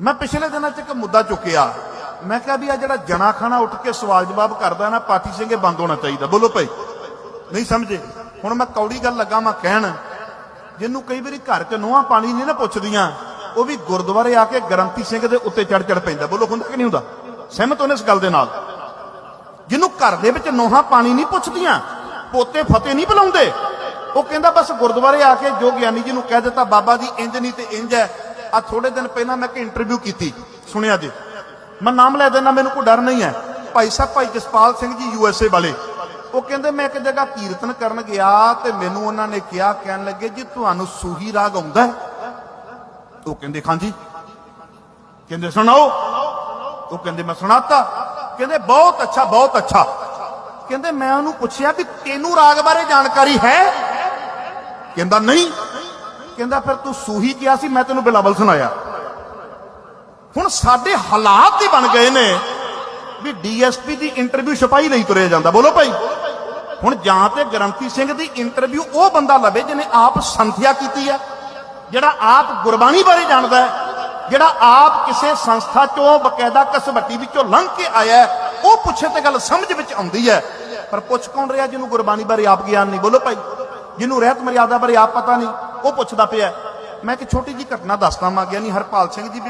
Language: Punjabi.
ਮੈਂ ਪਿਛਲੇ ਦਿਨਾਂ 'ਚ ਇੱਕ ਮੁੱਦਾ ਚੁੱਕਿਆ। ਮੈਂ ਕਿਹਾ ਵੀ ਆ ਜਿਹੜਾ ਜਣਾ ਖਾਣਾ ਉੱਠ ਕੇ ਸਵਾਲ ਜਵਾਬ ਕਰਦਾ ਨਾ, ਪਾਠੀ ਸਿੰਘ ਬੰਦ ਹੋਣਾ ਚਾਹੀਦਾ। ਬੋਲੋ ਭਾਈ। ਨਹੀਂ ਸਮਝੇ? ਹੁਣ ਮੈਂ ਕੌੜੀ ਗੱਲ ਲੱਗਾ ਮੈਂ ਕਹਿਣ। ਜਿਹਨੂੰ ਕਈ ਵਾਰੀ ਘਰ 'ਚ ਨੋਹਾਂ ਪਾਣੀ ਨਹੀਂ ਨਾ ਪੁੱਛਦੀਆਂ, ਉਹ ਵੀ ਗੁਰਦੁਆਰੇ ਆ ਕੇ ਗਰੰਤੀ ਸਿੰਘ ਦੇ ਉੱਤੇ ਚੜ ਚੜ ਪੈਂਦਾ। ਬੋਲੋ, ਹੁੰਦਾ ਕਿ ਨਹੀਂ ਹੁੰਦਾ? ਸਹਿਮਤ ਹੋਣੇ ਇਸ ਗੱਲ ਦੇ ਨਾਲ? ਜਿਹਨੂੰ ਘਰ ਦੇ ਵਿੱਚ ਨੋਹਾਂ ਪਾਣੀ ਨਹੀਂ ਪੁੱਛਦੀਆਂ, ਪੋਤੇ ਫਤਿਹ ਨਹੀਂ ਬੁਲਾਉਂਦੇ, ਉਹ ਕਹਿੰਦਾ ਬਸ ਗੁਰਦੁਆਰੇ ਆ ਕੇ ਜੋ ਗਿਆਨੀ ਜੀ ਨੂੰ ਕਹਿ ਦਿੱਤਾ, ਬਾਬਾ ਜੀ ਇੰਜ ਨਹੀਂ ਤੇ ਇੰਜ ਹੈ। ਆ ਥੋੜੇ ਦਿਨ ਪਹਿਲਾਂ ਮੈਂ ਇੱਕ ਇੰਟਰਵਿਊ ਕੀਤੀ। ਸੁਣਿਆ ਜੀ। ਮੈਂ ਨਾਮ ਲੈ ਦੇਣਾ ਮੈਨੂੰ ਕੋਈ ਡਰ ਨਹੀਂ ਹੈ। ਭਾਈ ਸਾਹਿਬ, ਭਾਈ ਜਸਪਾਲ ਸਿੰਘ ਜੀ ਯੂ ਵਾਲੇ। ਉਹ ਕਹਿੰਦੇ, ਮੈਂ ਇੱਕ ਜਗ੍ਹਾ ਕੀਰਤਨ ਕਰਨ ਗਿਆ ਤੇ ਮੈਨੂੰ ਉਹਨਾਂ ਨੇ ਕਿਹਾ, ਕਹਿਣ ਲੱਗੇ, ਜੀ, ਤੁਹਾਨੂੰ ਸੂਹੀ ਰਾਗ ਆਉਂਦਾ ਹੈ? ਉਹ ਕਹਿੰਦੇ ਹਾਂਜੀ ਕਹਿੰਦੇ, ਸੁਣਾਓ। ਉਹ ਕਹਿੰਦੇ, ਮੈਂ ਸੁਣਾਤਾ। ਕਹਿੰਦੇ, ਬਹੁਤ ਅੱਛਾ ਬਹੁਤ ਅੱਛਾ। ਕਹਿੰਦੇ, ਮੈਂ ਉਹਨੂੰ ਪੁੱਛਿਆ ਵੀ ਤੈਨੂੰ ਰਾਗ ਬਾਰੇ ਜਾਣਕਾਰੀ ਹੈ? ਕਹਿੰਦਾ, ਨਹੀਂ। ਕਹਿੰਦਾ, ਫਿਰ ਤੂੰ ਸੂਹੀ ਕਿਹਾ ਸੀ, ਮੈਂ ਤੈਨੂੰ ਬਿਲਾਵਲ ਸੁਣਾਇਆ। ਹੁਣ ਸਾਡੇ ਹਾਲਾਤ ਹੀ ਬਣ ਗਏ ਨੇ ਵੀ ਡੀਐਸਪੀ ਦੀ ਇੰਟਰਵਿਊ ਛਪਾਈ ਲਈ ਤੁਰਿਆ ਜਾਂਦਾ। ਬੋਲੋ ਭਾਈ। ਹੁਣ ਜਾਂ ਤੇ ਗਰੰਤੀ ਸਿੰਘ ਦੀ ਇੰਟਰਵਿਊ ਉਹ ਬੰਦਾ ਲਵੇ ਜਿਹਨੇ ਆਪ ਸੰਥਿਆ ਕੀਤੀ ਹੈ, ਜਿਹੜਾ ਆਪ ਗੁਰਬਾਣੀ ਬਾਰੇ ਜਾਣਦਾ ਹੈ, ਜਿਹੜਾ ਆਪ ਕਿਸੇ ਸੰਸਥਾ ਚੋਂ ਬਕਾਇਦਾ ਕਸਬੱਟੀ ਵਿੱਚੋਂ ਲੰਘ ਕੇ ਆਇਆ ਉਹ ਪੁੱਛੇ ਤੇ ਗੱਲ ਸਮਝ ਵਿੱਚ ਆਉਂਦੀ ਹੈ। ਪਰ ਪੁੱਛ ਕੌਣ ਰਿਹਾ ਜਿਹਨੂੰ ਗੁਰਬਾਣੀ ਬਾਰੇ ਆਪ ਗਿਆਨ ਨਹੀਂ? ਬੋਲੋ ਭਾਈ। ਜਿਹਨੂੰ ਰਹਿਤ ਮਰਿਆਦਾ ਬਾਰੇ ਆਪ ਪਤਾ ਨਹੀਂ। ਉਹ ਪੁੱਛਦਾ ਪਿਆ, ਮੈਂ ਇੱਕ ਛੋਟੀ ਜੀ ਘਟਨਾ ਦੱਸਦਾ ਮਾਂ ਗਿਆਨੀ ਹਰਪਾਲ ਸਿੰਘ ਜੀ ਵੀ